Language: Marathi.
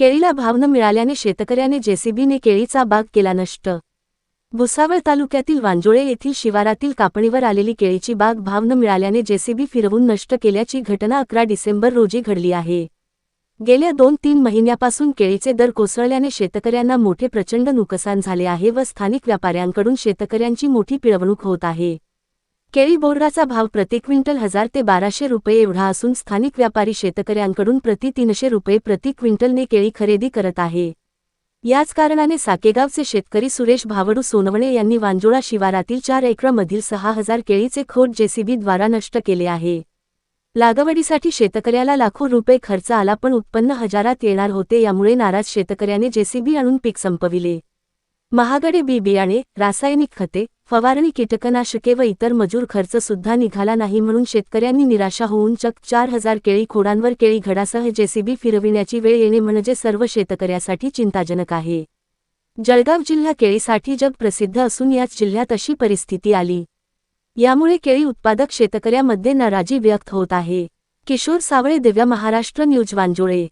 केळीला भाव न मिळाल्याने शेतकऱ्याने जेसीबीने केळीचा बाग केला नष्ट. भुसावळ तालुक्यातील वांजोळे येथील शिवारातील कापणीवर आलेली केळीची बाग भाव न मिळाल्याने जेसीबी फिरवून नष्ट केल्याची घटना अकरा डिसेंबर रोजी घडली आहे. गेल्या दोन तीन महिन्यापासून केळीचे दर कोसळल्याने शेतकऱ्यांना मोठे प्रचंड नुकसान झाले आहे व स्थानिक व्यापाऱ्यांकडून शेतकऱ्यांची मोठी पिळवणूक होत आहे. केळी बोर्डाचा भाव प्रति क्विंटल हजार ते बाराशे रुपये एवढा असून स्थानिक व्यापारी शेतकऱ्यांकडून प्रति तीनशे रुपये प्रति क्विंटलने केळी खरेदी करत आहे. याच कारणाने साकेगावचे शेतकरी सुरेश भावडू सोनवणे यांनी वांजोळा शिवारातील चार एकरमधील सहा हजार केळीचे खोट जेसीबीद्वारा नष्ट केले आहे. लागवडीसाठी शेतकऱ्याला लाखो रुपये खर्च आला पण उत्पन्न हजारात येणार होते यामुळे नाराज शेतकऱ्याने जेसीबी आणून पीक संपविले. महागडे बी बियाणे रासायनिक खते फवारणी कीटकनाशके व इतर मजूर खर्च सुद्धा निघाला नाही म्हणून शेतकऱ्यांनी निराशा होऊन चक चार हजार केळी खोडांवर केळी घडासह जेसीबी फिरविण्याची वेळ येणे म्हणजे सर्व शेतकऱ्यासाठी चिंताजनक आहे. जळगाव जिल्हा केळीसाठी जग प्रसिद्ध असून याच जिल्ह्यात अशी परिस्थिती आली. यामुळे केळी उत्पादक शेतकऱ्यामध्ये नाराजी व्यक्त होत आहे. किशोर सावळे दिव्या महाराष्ट्र न्यूज वांजोळे.